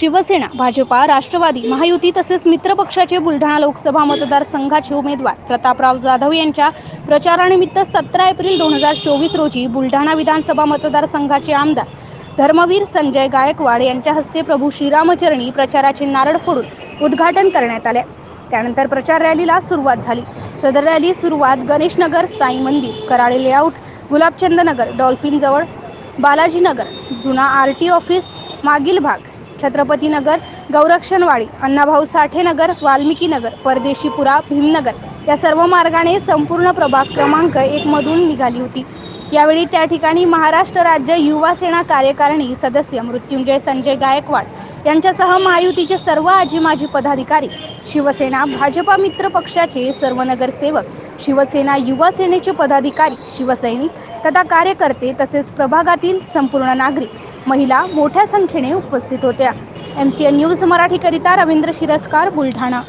शिवसेना भाजपा राष्ट्रवादी महायुती तसेच मित्रपक्षाचे बुलढाणा लोकसभा मतदारसंघाचे उमेदवार प्रतापराव जाधव यांच्या प्रचारानिमित्त सतरा एप्रिल दोन हजार चोवीस रोजी बुलढाणा विधानसभा मतदारसंघाचे आमदार धर्मवीर संजय गायकवाड यांच्या हस्ते प्रभू श्रीरामचरणी प्रचाराचे नारळ फोडून उद्घाटन करण्यात आले. त्यानंतर प्रचार रॅलीला सुरुवात झाली. सदर रॅली सुरुवात गणेशनगर साई मंदिर कराळे लेआउट गुलाबचंद नगर डॉल्फिन जवळ बालाजीनगर जुना आर टी ऑफिस मागील भाग छत्रपती नगर गौरक्षणवाडी अण्णाभाऊ साठे नगर वाल्मिकी नगर परदेशीपुरा भीमनगर या सर्व मार्गाने संपूर्ण प्रभाग क्रमांक एक मधून निघाली होती. यावेळी त्या ठिकाणी महाराष्ट्र राज्य युवा सेना कार्यकारिणी सदस्य मृत्युंजय संजय गायकवाड यांच्यासह महायुतीचे सर्व आजी माजी पदाधिकारी शिवसेना भाजपा मित्र पक्षाचे सर्व नगरसेवक शिवसेना युवा सेनेचे पदाधिकारी शिवसैनिक तथा कार्यकर्ते तसेच प्रभागातील संपूर्ण नागरिक महिला मोठ्या संख्येने उपस्थित होत्या. एम सी एन न्यूज मराठीकरिता रवींद्र शिरस्कार बुलढाणा.